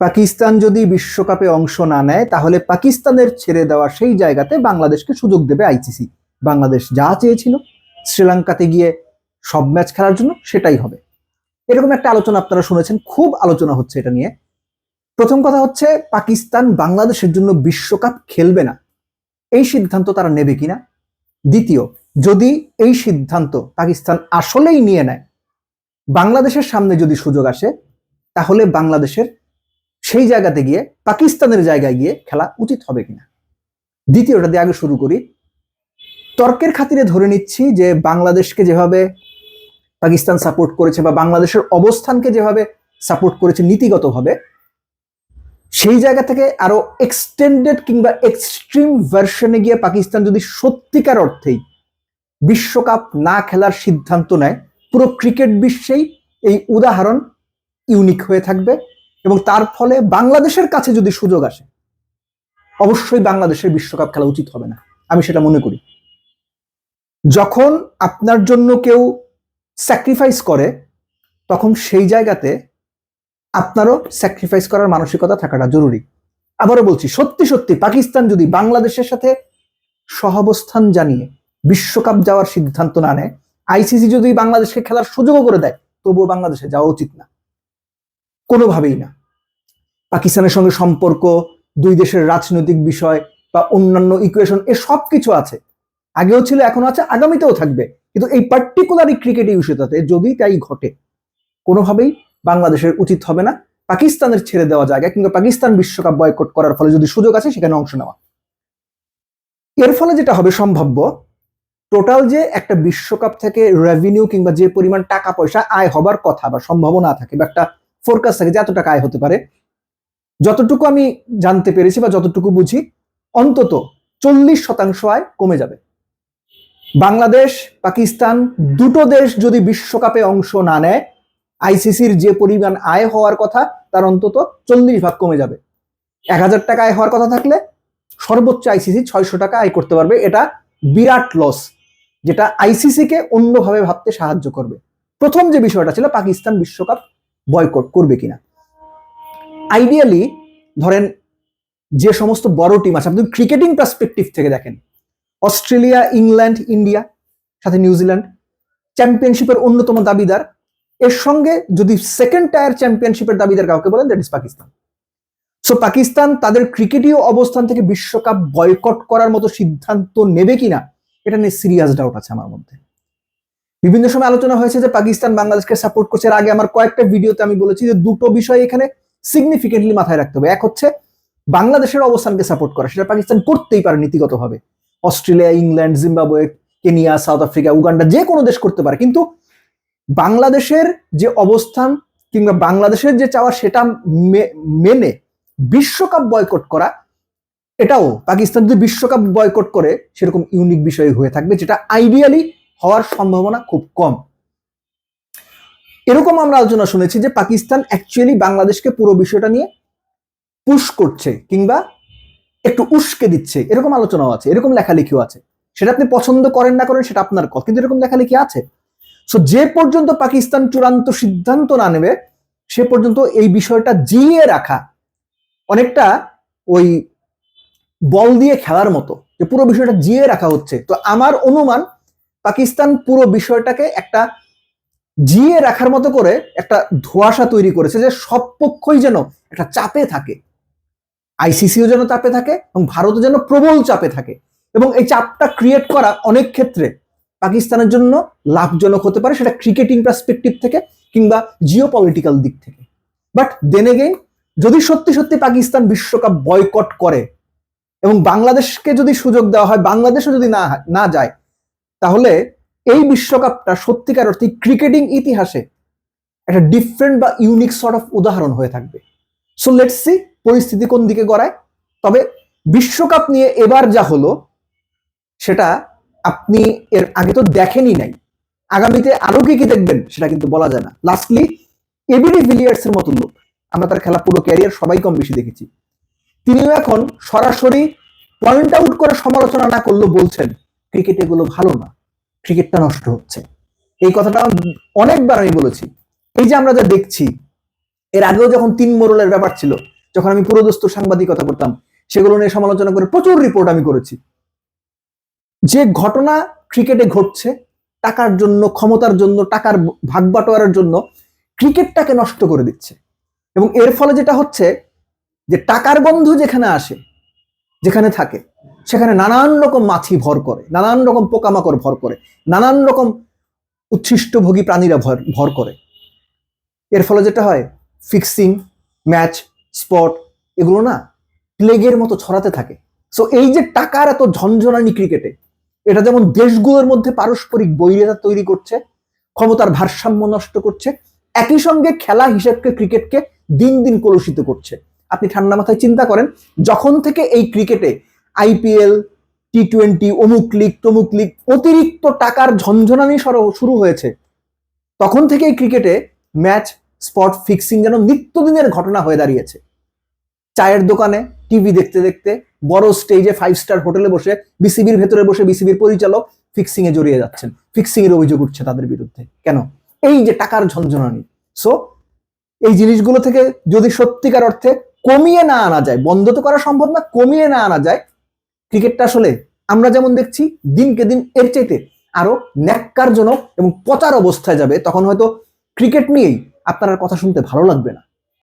পাকিস্তান যদি বিশ্বকাপে অংশ না নেয়, তাহলে পাকিস্তানের ছেড়ে দেওয়া সেই জায়গাতে বাংলাদেশকে সুযোগ দেবে আইসিসি বাংলাদেশ যা চেয়েছিল, শ্রীলঙ্কাতে গিয়ে সব ম্যাচ খেলার জন্য সেটাই হবে। এরকম একটা আলোচনা আপনারা শুনেছেন, খুব আলোচনা হচ্ছে এটা নিয়ে। প্রথম কথা হচ্ছে, পাকিস্তান বাংলাদেশের জন্য বিশ্বকাপ খেলবে না। এই সিদ্ধান্ত তারা নেবে কিনা? দ্বিতীয়, যদি এই সিদ্ধান্ত পাকিস্তান আসলেই নিয়ে নেয়, বাংলাদেশের সামনে যদি সুযোগ আসে, তাহলে বাংলাদেশের সেই জায়গাতে গিয়ে, পাকিস্তানের জায়গায় গিয়ে খেলা উচিত হবে কিনা? দ্বিতীয়টা দিয়ে আগে শুরু করি। তর্কের খাতিরে ধরে নিচ্ছি যে বাংলাদেশকে যেভাবে পাকিস্তান সাপোর্ট করেছে বা বাংলাদেশের অবস্থানকে যেভাবে সাপোর্ট করেছে নীতিগতভাবে, সেই জায়গা থেকে আরও এক্সটেন্ডেড কিংবা এক্সট্রিম ভার্সনে গিয়ে পাকিস্তান যদি সত্যিকার অর্থেই বিশ্বকাপ না খেলার সিদ্ধান্ত নেয়, পুরো ক্রিকেট বিশ্বেই এই উদাহরণ ইউনিক হয়ে থাকবে। এবং তার ফলে বাংলাদেশের কাছে যদি সুযোগ আসে, অবশ্যই বাংলাদেশের বিশ্বকাপ খেলা উচিত হবে না। আমি সেটা মনে করি। যখন আপনার জন্য কেউ স্যাক্রিফাইস করে, তখন সেই জায়গাতে আপনারও স্যাক্রিফাইস করার মানসিকতা থাকাটা জরুরি। আবারও বলছি, সত্যি সত্যি পাকিস্তান যদি বাংলাদেশের সাথে সহাবস্থান জানিয়ে বিশ্বকাপ যাওয়ার সিদ্ধান্ত না নেয় আইসিসি যদি বাংলাদেশকে খেলার সুযোগও করে দেয়, তবুও বাংলাদেশে যাওয়া উচিত না। কোনোভাবেই না। পাকিস্তানের সঙ্গে সম্পর্ক, দুই দেশের রাজনৈতিক বিষয় বা অন্যান্য ইকুয়েশন এ সব কিছু আছে। আগেও ছিল এখনও আছে, আগামীতেও থাকবে। কিন্তু এই পার্টিকুলার ক্রিকেট ইস্যুটাতে যদি তাই ঘটে, কোনোভাবেই বাংলাদেশের উচিত হবে না পাকিস্তানের ছেড়ে দেওয়া জায়গায় কিংবা পাকিস্তান বিশ্বকাপ বয়কট করার ফলে যদি সুযোগ আছে সেখানে অংশ নেওয়া। এর ফলে যেটা হবে সম্ভাব্য টোটাল যে একটা বিশ্বকাপ থেকে রেভিনিউ কিংবা যে পরিমাণ টাকা পয়সা আয় হবার কথা বা সম্ভাবনা থাকে বা একটা ফোরকাস্ট থাকে যে এত টাকা আয় হতে পারে। যতটুকু আমি জানতে পেরেছি বা যতটুকু বুঝি, অন্তত চল্লিশ শতাংশ আয় কমে যাবে। বাংলাদেশ, পাকিস্তান দুটো দেশ যদি বিশ্বকাপে অংশ না নেয়, আইসিসির যে পরিমাণ আয় হওয়ার কথা, তার অন্তত চল্লিশ ভাগ কমে যাবে। এক হাজার টাকা আয় হওয়ার কথা থাকলে সর্বোচ্চ আইসিসি ছয়শো টাকা আয় করতে পারবে। এটা বিরাট লস যেটা আইসিসিকে অন্যভাবে ভাবতে সাহায্য করবে। প্রথম যে বিষয়টা ছিল, পাকিস্তান বিশ্বকাপ বয়কট করবে কিনা? আইডিয়ালি ধরেন যে সমস্ত বড় টিম আছে, আপনি ক্রিকেটিং পার্সপেক্টিভ থেকে দেখেন অস্ট্রেলিয়া ইংল্যান্ড ইন্ডিয়া সাথে নিউজিল্যান্ড চ্যাম্পিয়নশিপের অন্যতম দাবিদার, এর সঙ্গে যদি সেকেন্ড টায়ার চ্যাম্পিয়নশিপের দাবিদার কাউকে বলেন that is Pakistan so Pakistan তাদের ক্রিকেটীয় অবস্থান থেকে বিশ্বকাপ বয়কট করার মতো সিদ্ধান্ত নেবে কিনা, এটা নিয়ে সিরিয়াস ডাউট আছে আমার মধ্যে। বিভিন্ন সময় আলোচনা হয়েছে যে পাকিস্তান বাংলাদেশকে সাপোর্ট করছে। আগে আমার কয়েকটা ভিডিওতে আমি বলেছি যে দুটো বিষয় এখানে সিগনিফিকেন্টলি মাথায় রাখতে হবে। এক হচ্ছে, বাংলাদেশের অবস্থানকে সাপোর্ট করা। সেটা পাকিস্তান করতেই পারে নীতিগতভাবে। Australia, England, Zimbabwe, Kenya, South Africa, Uganda, যে কোনো দেশ করতে পারে। কিন্তু বাংলাদেশের যে অবস্থান কিংবা বাংলাদেশের যে চাওয়া, সেটা মেনে বিশ্বকাপ বয়কট করা, এটাও পাকিস্তান যদি বিশ্বকাপ বয়কট করে, সেরকম ইউনিক বিষয় হয়ে থাকবে, যেটা আইডিয়ালি হওয়ার সম্ভাবনা খুব কম। এরকম আমরা আলোচনা শুনেছি যে পাকিস্তান অ্যাকচুয়ালি বাংলাদেশকে পুরো বিষয়টা নিয়ে পুশ করছে কিংবা একটু উস্কে দিচ্ছে। এরকম আলোচনাও আছে, এরকম লেখালেখিও আছে। সেটা আপনি পছন্দ করেন না করেন সেটা আপনার কথা কিন্তু এরকম লেখালেখি আছে। সো যে পর্যন্ত পাকিস্তান চূড়ান্ত সিদ্ধান্ত না নেবে, সে পর্যন্ত এই বিষয়টা জিয়ে রাখা অনেকটা ওই বল দিয়ে খেলার মতো, যে পুরো বিষয়টা জিয়ে রাখা হচ্ছে। তো আমার অনুমান পাকিস্তান পুরো বিষয়টাকে একটা জিয়ে রাখার মতো করে একটা ধোয়াশা তৈরি করেছে যে সব পক্ষই যেন একটা চাপে থাকে। আইসিসিও যেন চাপে থাকে এবং ভারতও যেন প্রবল চাপে থাকে। এবং এই চাপটা ক্রিয়েট করা অনেক ক্ষেত্রে পাকিস্তানের জন্য লাভজনক হতে পারে সেটা ক্রিকেটিং পার্সপেক্টিভ থেকে কিংবা জিও পলিটিক্যাল দিক থেকে। বাট দেন এগেইন যদি সত্যি সত্যি পাকিস্তান বিশ্বকাপ বয়কট করে এবং বাংলাদেশকে যদি সুযোগ দেওয়া হয়, বাংলাদেশও যদি না না যায় তাহলে এই বিশ্বকাপটা সত্যিকার অর্থে ক্রিকেটিং ইতিহাসে একটা ডিফারেন্ট বা ইউনিক সর্ট অফ উদাহরণ হয়ে থাকবে। সো লেটস সি পরিস্থিতি কোন দিকে গড়ায়। তবে বিশ্বকাপ নিয়ে এবার যা হলো, সেটা আপনি এর আগে তো দেখেনই নাই। আগামীতে আরও কি কি দেখবেন, সেটা কিন্তু বলা যায় না। লাস্টলি এবিডি ভিলিয়ার্স এর মতো লোক। আমরা তার খেলা পুরো ক্যারিয়ার সবাই কম বেশি দেখেছি। তিনিও এখন সরাসরি পয়েন্ট আউট করে সমালোচনা না করলেও বলছেন ক্রিকেট এগুলো ভালো না। ক্রিকেটটা নষ্ট হচ্ছে। এই কথাটা অনেকবার আমি বলেছি। এই যে আমরা যা দেখছি, এর আগেও যখন তিন মোরলের ব্যাপার ছিল, যখন আমি পুরোদস্ত সাংবাদিকতা করতাম, সেগুলো নিয়ে সমালোচনা করে প্রচুর রিপোর্ট আমি করেছি। যে ঘটনা ক্রিকেটে ঘটছে, টাকার জন্য, ক্ষমতার জন্য, টাকার ভাগ বাটোয়ারার জন্য ক্রিকেটটাকে নষ্ট করে দিচ্ছে। এবং এর ফলে যেটা হচ্ছে, যে টাকার গন্ধ যেখানে আসে, যেখানে থাকে সেখানে নানান রকম মাছি ভর করে, নানান রকম পোকামাকড় ভর করে, নানান রকম উচ্ছিষ্টভোগী প্রাণীরা ভর ভর করে। এর ফলে যেটা হয় ফিক্সিং ম্যাচ স্পট এগুলো না প্লেগের মতো ছড়াতে থাকে। সো এই যে টাকার এত ঝনঝনানি ক্রিকেটে এটা যেমন দেশগুলোর মধ্যে পারস্পরিক বৈরিতা তৈরি করছে, ক্ষমতার ভারসাম্য নষ্ট করছে, একই সঙ্গে খেলা হিসেবকে ক্রিকেটকে দিন দিন কলুষিত করছে। আপনি ঠান্ডা মাথায় চিন্তা করেন, যখন থেকে এই ক্রিকেটে আইপিএল টি টোয়েন্টি, অমুক লিগ, তমুক লিগ, অতিরিক্ত টাকার ঝনঝনানি শুরু হয়েছে। তখন থেকেই ক্রিকেটে ম্যাচ স্পট ফিক্সিং যেন নিত্যদিনের ঘটনা হয়ে দাঁড়িয়েছে। চায়ের দোকানে টিভি দেখতে দেখতে, বড় স্টেজে ফাইভ স্টার হোটেলে বসে, বিসিবির ভেতরে বসে বিসিবির পরিচালক ফিক্সিং এ জড়িয়ে যাচ্ছেন। ফিক্সিং এর অভিযোগ উঠছে তাদের বিরুদ্ধে। কেন? এই যে টাকার ঝনঝনানি সো এই জিনিসগুলো থেকে যদি সত্যিকার অর্থে কমিয়ে না আনা যায়, বন্ধ তো করা সম্ভব না, কমিয়ে না আনা যায় ক্রিকেটটা আসলে আমরা যেমন দেখছি, দিনকে দিন এর চাইতে আরও ন্যাক্কারজনক এবং পচার অবস্থায় যাবে, তখন হয়তো ক্রিকেট নিয়েই আপনার কথা শুনতে ভালো লাগবে না।